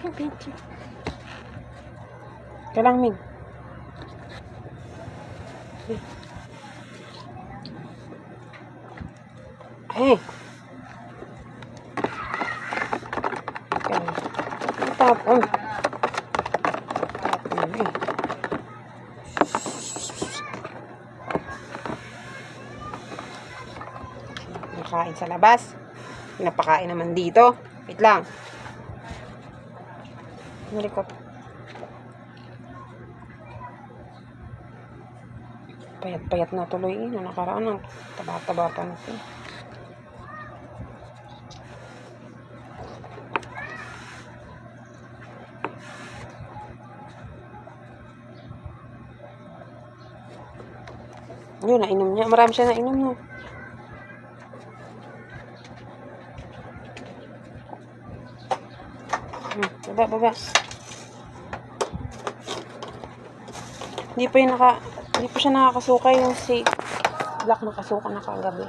Ika lang, Mig. Hey. Tapon. Tapon eh. Nakain sa labas. Pinapakain naman dito. Wait lang. Malikot. Payat-payat na tuloy eh. Nung nakaraan ang taba-taba pa na siya. Yun, nainom niya. Marami siya nainom no. Baba, baba. Hindi pa yung naka, hindi pa siya nakakasuka yung si Black nakasuka na kagabi.